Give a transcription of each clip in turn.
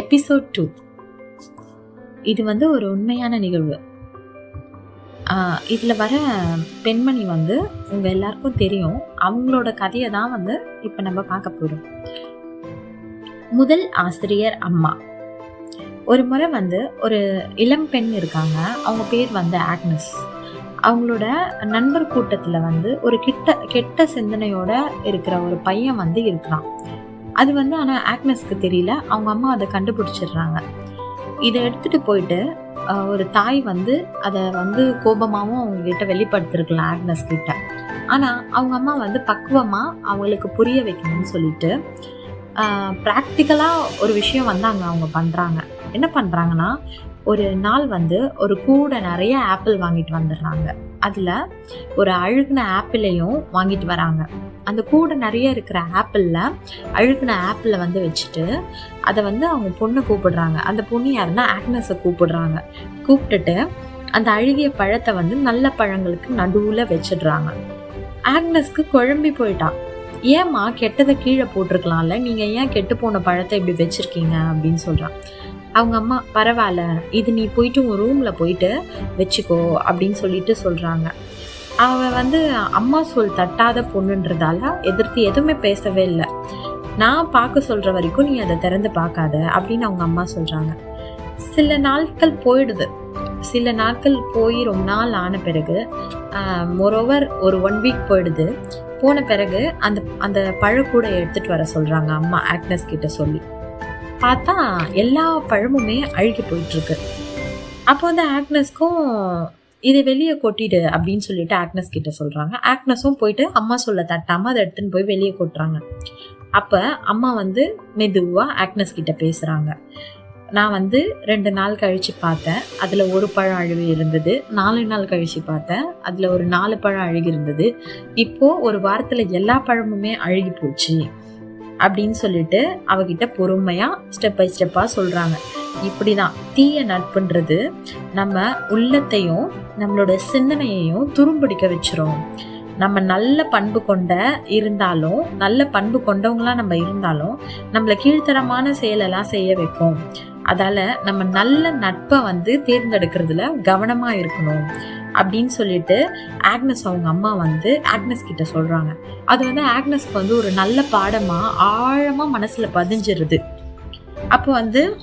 Episode two இது வந்து ஒரு உண்மையான நிகழ்வு. இதில் வர பெண்மணி வந்து உங்கள் எல்லாருக்கும் தெரியும். அவங்களோட கதையை தான் வந்து இப்போ நம்ம பார்க்க போகிறோம் முதல் ஆசிரியர் அம்மா. ஒரு முறை வந்து ஒரு இளம் பெண் இருக்காங்க. அவங்க பேர் வந்து ஆக்னஸ் அவங்களோட நண்பர் கூட்டத்தில் வந்து ஒரு கிட்ட கெட்ட சிந்தனையோட இருக்கிற ஒரு பையன் வந்து இருக்கிறான். அது வந்து ஆனால் ஆக்னஸ்க்கு தெரியல. அவங்க அம்மா அதை கண்டுபிடிச்சிடுறாங்க. இதை எடுத்துகிட்டு போயிட்டு ஒரு தாய் வந்து அதை வந்து கோபமாகவும் அவங்ககிட்ட வெளிப்படுத்திருக்கலாம் ஆக்னஸ் கிட்ட. ஆனால் அவங்க அம்மா வந்து பக்குவமாக அவங்களுக்கு புரிய வைக்கணும்னு சொல்லிட்டு ப்ராக்டிக்கலாக ஒரு விஷயம் வந்து அங்கே அவங்க பண்ணுறாங்க என்ன பண்ணுறாங்கன்னா ஒரு நாள் வந்து ஒரு கூடை நிறைய ஆப்பிள் வாங்கிட்டு வந்துடுறாங்க. அதில் ஒரு அழுகின ஆப்பிளையும் வாங்கிட்டு வராங்க. அந்த கூடை நிறைய இருக்கிற ஆப்பிளில் அழுகின ஆப்பிளை வந்து வச்சுட்டு அதை வந்து அவங்க பொண்ணை கூப்பிடுறாங்க. அந்த பொண்ணு யாருன்னா ஆக்னஸை கூப்பிடுறாங்க. கூப்பிட்டுட்டு அந்த அழுகிய பழத்தை வந்து நல்ல பழங்களுக்கு நடுவில் வச்சிடுறாங்க. ஆக்னஸ்க்கு குழம்பி போயிட்டான் ஏம்மா கெட்டதை கீழே போட்டிருக்கலாம்ல நீங்கள் ஏன் கெட்டு போன பழத்தை இப்படி வச்சுருக்கீங்க அப்படின்னு சொல்கிறான் அவங்க அம்மா பரவாயில்ல இது நீ போயிட்டு உங்கள் ரூமில் போயிட்டு வச்சுக்கோ அப்படின்னு சொல்லிட்டு சொல்கிறாங்க அவன் வந்து அம்மா சொல் தட்டாத பொண்ணுன்றதால எதிர்த்து எதுவுமே பேசவே இல்லை. நான் பார்க்க சொல்கிற வரைக்கும் நீ அதை திறந்து பார்க்காத அப்படின்னு அவங்க அம்மா சொல்கிறாங்க சில நாட்கள் போயிடுது. சில நாட்கள் போய் ரொம்ப நாள் ஆன பிறகு மொரோவர் ஒரு ஒன் வீக் போயிடுது. போன பிறகு அந்த அந்த பழக்கூடை எடுத்துகிட்டு வர சொல்கிறாங்க அம்மா ஆக்னஸ் கிட்ட சொல்லி. பார்த்தா எல்லா பழமுமே அழுகி போயிட்டுருக்கு. அப்போ வந்து ஆக்னஸ்க்கும் இதை வெளியே கொட்டிடு அப்படின்னு சொல்லிட்டு ஆக்னஸ் கிட்ட சொல்கிறாங்க ஆக்னஸும் போயிட்டு அம்மா சொல்ல தட்டாமல் அதை எடுத்துன்னு போய் வெளியே கொட்டுறாங்க. அப்போ அம்மா வந்து மெதுவாக ஆக்னஸ் கிட்ட பேசுகிறாங்க நான் வந்து ரெண்டு நாள் கழித்து பார்த்தேன். அதில் ஒரு பழம் அழுகி இருந்தது. நாலு நாள் கழித்து பார்த்தேன். அதில் ஒரு நாலு பழம் அழுகி இருந்தது. இப்போது ஒரு வாரத்தில் எல்லா பழமுமே அழுகி போச்சு. அப்படின்னு சொல்லிட்டு அவகிட்ட பொறுமையாக ஸ்டெப் பை ஸ்டெப்பாக சொல்கிறாங்க இப்படி தான் தீய நட்புன்றது நம்ம உள்ளத்தையும் நம்மளோட சிந்தனையையும் துரும்பிடிக்க வச்சிரும். நம்ம நல்ல பண்பு கொண்ட இருந்தாலும் நல்ல பண்பு கொண்டவங்களாக நம்ம இருந்தாலும் நம்மளை கீழ்த்தரமான செயலெல்லாம் செய்ய வைக்கும். அதால நம்ம நல்ல நட்பை வந்து தேர்ந்தெடுக்கிறதுல கவனமா இருக்கணும் அப்படின்னு சொல்லிட்டு ஆக்னஸ் அவங்க அம்மா வந்து ஆக்னஸ் கிட்ட சொல்றாங்க. அது வந்து ஆக்னஸ்க்கு வந்து ஒரு நல்ல பாடமா ஆழமா மனசுல பதிஞ்சிருது. அப்போ வந்து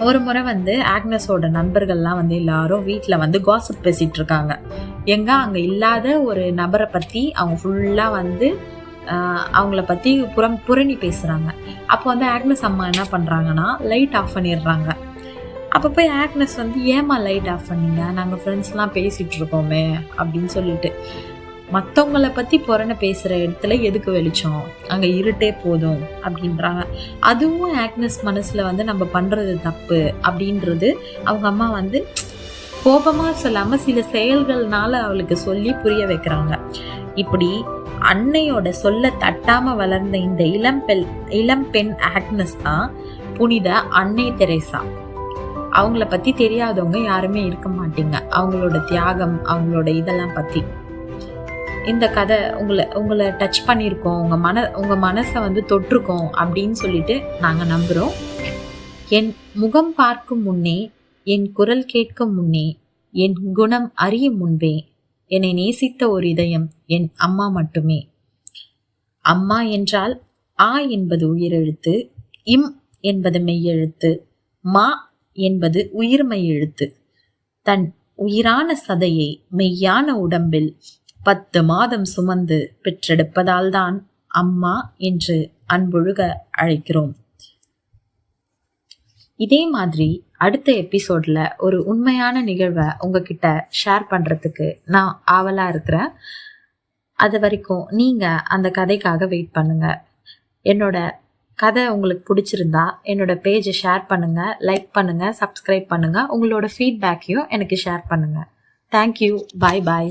ஒரு முறை வந்து ஆக்னஸோட நண்பர்கள்லாம் வந்து எல்லாரும் வீட்டில் வந்து காசப் பேசிட்டு இருக்காங்க. எங்க அங்கே இல்லாத ஒரு நபரை பற்றி அவங்க ஃபுல்லாக வந்து அவங்கள பற்றி புறம் புரணி பேசுகிறாங்க அப்போ வந்து ஆக்னஸ் அம்மா என்ன பண்ணுறாங்கன்னா லைட் ஆஃப் பண்ணிடுறாங்க. அப்போ போய் ஆக்னஸ் வந்து ஏமா லைட் ஆஃப் பண்ணீங்க? நாங்கள் ஃப்ரெண்ட்ஸ்லாம் பேசிகிட்டு இருக்கோமே அப்படின்னு சொல்லிட்டு. மற்றவங்களை பற்றி புறண பேசுகிற இடத்துல எதுக்கு வெளிச்சம்? அங்கே இருட்டே போதும் அப்படின்றாங்க. அதுவும் ஆக்னஸ் மனசில் வந்து நம்ம பண்ணுறது தப்பு அப்படின்றது அவங்க அம்மா வந்து கோபமாக சொல்லாமல் சில செயல்கள்னால அவளுக்கு சொல்லி புரிய வைக்கிறாங்க. இப்படி அன்னையோட சொல்ல தட்டாமல் வளர்ந்த இந்த இளம்பெண் இளம்பெண் ஆக்னஸ் தான் புனித அன்னை தெரேசா. அவங்கள பற்றி தெரியாதவங்க யாருமே இருக்க மாட்டீங்க. அவங்களோட தியாகம் அவங்களோட இதெல்லாம் பற்றி இந்த கதை உங்களை உங்களை டச் பண்ணியிருக்கோம் உங்கள் மன உங்கள் மனசை வந்து தொட்டிருக்கோம் அப்படின்னு சொல்லிட்டு நாங்கள் நம்புகிறோம் என் முகம் பார்க்கும் முன்னே என் குரல் கேட்கும் முன்னே என் குணம் அறியும் முன்பே என்னை நேசித்த ஒரு இதயம் என் அம்மா மட்டுமே. அம்மா என்றால் ஆ என்பது உயிரெழுத்து இம் என்பது மெய்யெழுத்து மா என்பது உயிர்மை எழுத்து தன் உயிரான சதையை மெய்யான உடம்பில் பத்து மாதம் சுமந்து பெற்றெடுப்பதால் தான் அம்மா என்று அன்பொழுக அழைக்கிறோம். இதே மாதிரி அடுத்த எபிசோட்ல ஒரு உண்மையான நிகழ்வை உங்ககிட்ட ஷேர் பண்றதுக்கு நான் ஆவலா இருக்கிறேன். அது வரைக்கும் நீங்க அந்த கதைக்காக வெயிட் பண்ணுங்க. என்னோட கதை உங்களுக்கு பிடிச்சிருந்தா என்னோட பேஜை ஷேர் பண்ணுங்க லைக் பண்ணுங்க சப்ஸ்கிரைப் பண்ணுங்க. உங்களோட ஃபீட்பேக்கையும் எனக்கு ஷேர் பண்ணுங்க. தேங்க்யூ பாய் பாய்